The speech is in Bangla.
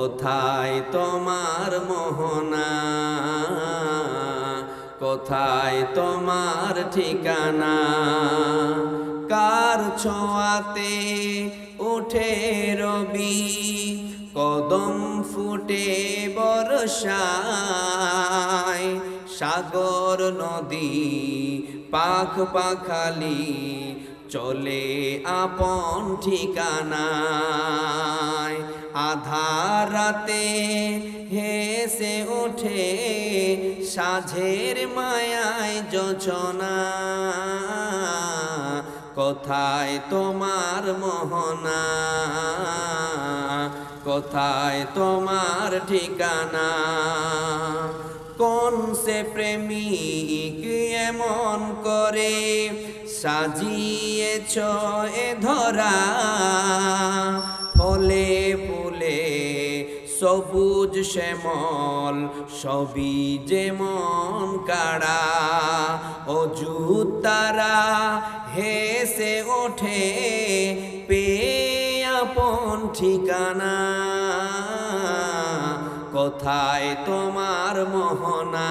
কোথায় তোমার মোহনা? কোথায় তোমার ঠিকানা? কার ছোঁয়াতে উঠে রবি? কদম ফুটে বর্ষায় সাগর নদী পাখ পাখালি চলে আপন ঠিকানায়। আধার রাতে হেসে ওঠে সাঝের মায়ায় যোচনা কোথায় তোমার মোহনা? কোথায় তোমার ঠিকানা? কোন সে প্রেমিক এমন করে সাজিয়েছ এ ধরা, ফলে ফুলে সবুজ শ্যামল, সবই যেমন কাড়া। অজু তারা হেসে ওঠে, পেয়ে আপন ঠিকানা। কোথায় তোমার মোহনা।